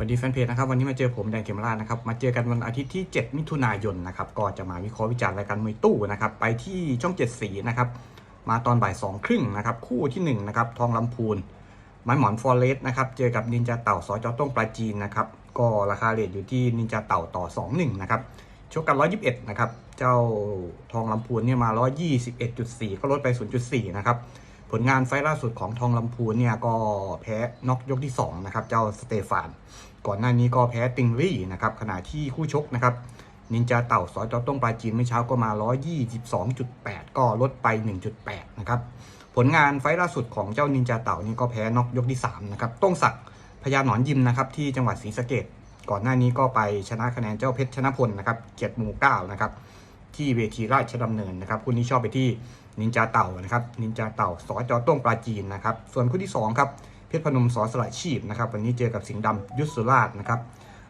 สวัสดีแฟนเพจนะครับวันนี้มาเจอผมแดนเกมราชนะครับมาเจอกันวันอาทิตย์ที่ 7 มิถุนายนนะครับก็จะมาวิเคราะห์วิจารณ์รายการมวยตู้นะครับไปที่ช่องเจ็ดสีนะครับมาตอนบ่ายสองครึ่งนะครับคู่ที่1นะครับทองลำพูนไม้หมอนฟอร์เรสนะครับเจอกับนินจาเต่าสอจอต้งปลาจีนนะครับก็ราคาเรทอยู่ที่นินจาเต่าต่อ 2-1นะครับชกกัน 121นะครับเจ้าทองลำพูนเนี่ยมา 121.4 ก็ลดไป 0.4นะครับ ผลงานไฟล่าสุดของทองลำพูนเนี่ยก็แพ้น็อกยกที่2นะครับเจ้าสเตฟาน ก่อนหน้านี้ก็แพ้ติงลี่นะครับขณะที่คู่ชกนะครับนินจาเต่าสอจอต้งปลาจีนเมื่อเช้าก็มา 122.8 ก็ลดไป 1.8 นะครับ ผลงานไฟล่าสุดของเจ้านินจาเต่านี่ก็แพ้น็อกยกที่ 3 นะครับ ต้งศักพญาหนอนยิมนะครับที่จังหวัดศรีสะเกดก่อนหน้านี้ก็ไปชนะคะแนนเจ้าเพชรชนะพลนะครับเกียรติหมู่เก้านะครับ ที่เวทีราชดำเนินนะครับคู่นี้ชอบไปที่นินจาเต่านะครับนินจาเต่าสอจอต้งปลาจีนนะครับส่วนคู่ที่ 2 ครับเพชรพนมสอสละชีพนะครับวันนี้เจอกับสิงห์ดำยุทธสุราชนะครับ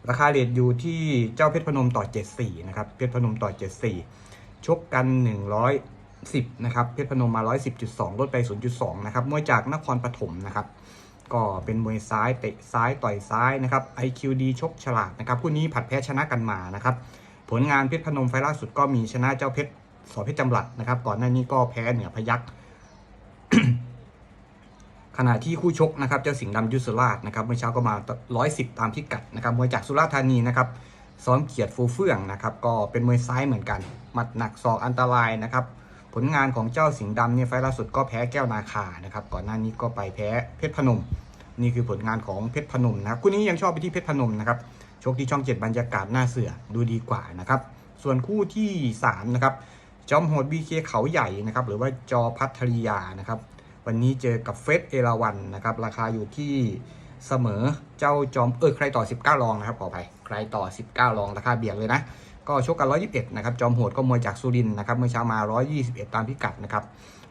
ราคาเรทอยู่ที่เจ้าเพชรพนมต่อ 74นะครับเพชรพนมต่อ 74 ชกกัน 110นะครับเพชรพนมมา 110.2 ลดไป 0.2นะครับมวยจากนครปฐมนะครับก็เป็นมวยซ้ายเตะซ้ายต่อยซ้ายนะครับ IQD ชกฉลาดนะครับคู่นี้ผัดแพ้ชนะกันมานะครับ ผลงานเพชรพนมไฟล่าสุดก็มีชนะเจ้าเพชรสอเพชรจำรัดนะครับ ก่อนหน้านี้ก็แพ้เหนือพยักขณะที่คู่ชกนะครับเจ้าสิงห์ดำยุสุราชนะครับเมื่อเช้าก็มา 110 ตามพิกัดนะครับมวยจากสุราษฎร์ธานีนะครับซ้อมเกียรติฟูเฟื่องนะครับก็เป็นมวยซ้ายเหมือนกันหมัดหนักศอกอันตรายนะครับผลงานของเจ้าสิงห์ดำเนี่ยไฟล์ล่าสุดก็แพ้แก้วนาคานะครับก่อนหน้านี้ก็ไปแพ้เพชรพนม นี่คือผลงานของเพชรพนมนะครับคู่นี้ยังชอบไปที่เพชรพนมนะครับ ชกที่ช่องเจ็ดบรรยากาศหน้าเสือดูดีกว่านะครับ ส่วนคู่ที่3นะครับจอมโหดบีเคเขาใหญ่นะครับหรือว่าจอพัทริยานะครับวันนี้เจอกับเฟสเอราวันนะครับราคาอยู่ที่เสมอเจ้าจอมเออใครต่อ 19รองนะครับขออภัยใครต่อ 19รองราคาเบียดเลยนะก็ชกกัน 121 นะครับ จอมโหดก็มวยจากสุรินนะครับ เมื่อเช้ามา 121 ตามพิกัดนะครับ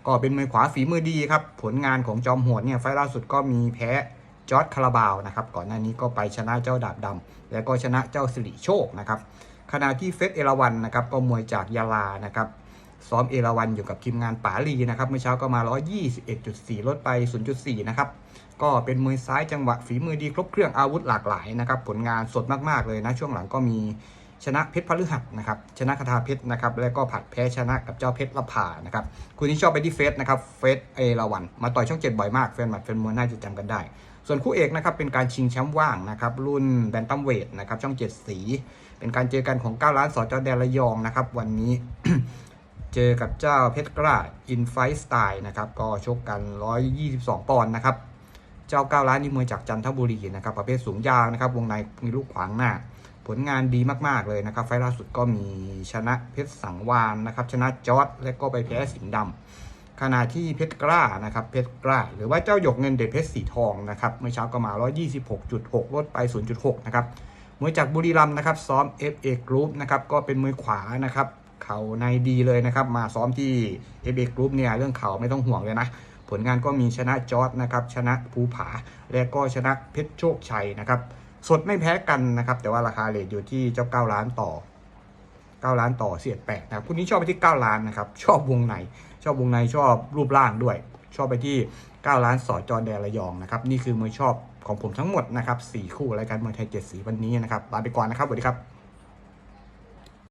ก็เป็นมวยขวาฝีมือดีครับ ผลงานของจอมโหดเนี่ย ไฟล่าสุดก็มีแพ้ จอร์ดคาราบาวนะครับก่อนหน้านี้ก็ไปชนะเจ้าดาบดำแล้วก็ชนะเจ้าสิริโชคนะครับขณะที่เฟสเอราวันนะครับก็มวยจากยาลานะครับซ้อมเอราวันอยู่กับทีมงานป๋าลีนะครับเมื่อเช้าก็มา 121.4 ลดไป 0.4 นะครับ ก็เป็นมวยซ้ายจังหวะฝีมือดีครบเครื่องอาวุธหลากหลายนะครับผลงานสดมากๆเลยนะ ช่วงหลังก็มีชนะเพชรพฤหัสนะครับชนะคาถาเพชรนะครับแล้วก็ผัดแพ้ชนะกับเจ้าเพชรละพานะครับคุณที่ชอบไปที่เฟสนะครับเฟสเอราวันมาต่อยช่องเจ็ดบ่อยมากแฟนหมัดแฟนมวยน่าจะจำกันได้ ส่วนคู่เอกนะครับเป็นการชิงแชมป์ว่างนะครับรุ่นแบนตัมเวทนะครับช่องเจ็ดสี เป็นการเจอกันของ9ล้านสอจอแดนระยองนะครับวันนี้เจอกับเจ้าเพชรกล้าอินไฟสไตล์นะครับก็ชกกัน 122 ปอนด์นะครับเจ้า9ล้านนี่มวยจากจันทบุรีนะครับประเภทสูงยาวนะครับวงในมีลูกขวางหน้า ผลงานดีมากๆเลยนะครับ ไฟล์ล่าสุดก็มีชนะเพชรสังวานนะครับชนะจอร์ดและก็ไปแพ้สิงห์ดำ ขณะที่เพชรกล้านะครับเพชรกล้า หรือว่าเจ้าหยกเงินเดชเพชรสีทองนะครับเมื่อเช้าก็มา 126.6 ลดไป 0.6 นะครับมวยจากบุรีรัมย์นะครับซ้อม FA Group นะครับก็เป็นมวยขวานะครับเข่าในดีเลยนะครับ มาซ้อมที่ FA Group เนี่ยเรื่องเข่าไม่ต้องห่วงเลยนะ ผลงานก็มีชนะจอร์ดนะครับชนะภูผา และก็ชนะเพชรโชคชัยนะครับสดไม่แพ้กันนะครับแต่ว่าราคาเลทอยู่ที่เจ้า9ล้านต่อ 9 ล้านต่อเสียดแปดนะครับคุณนี้ชอบไปที่ 9 ล้านนะครับชอบวงในชอบวงในชอบรูปร่างด้วย ชอบไปที่ 9 ล้านสอจอแดนระยองนะครับนี่คือมือชอบของผมทั้งหมดนะครับ4คู่รายการมือไทย7สีวันนี้นะครับลาไปก่อนนะครับสวัสดีครับ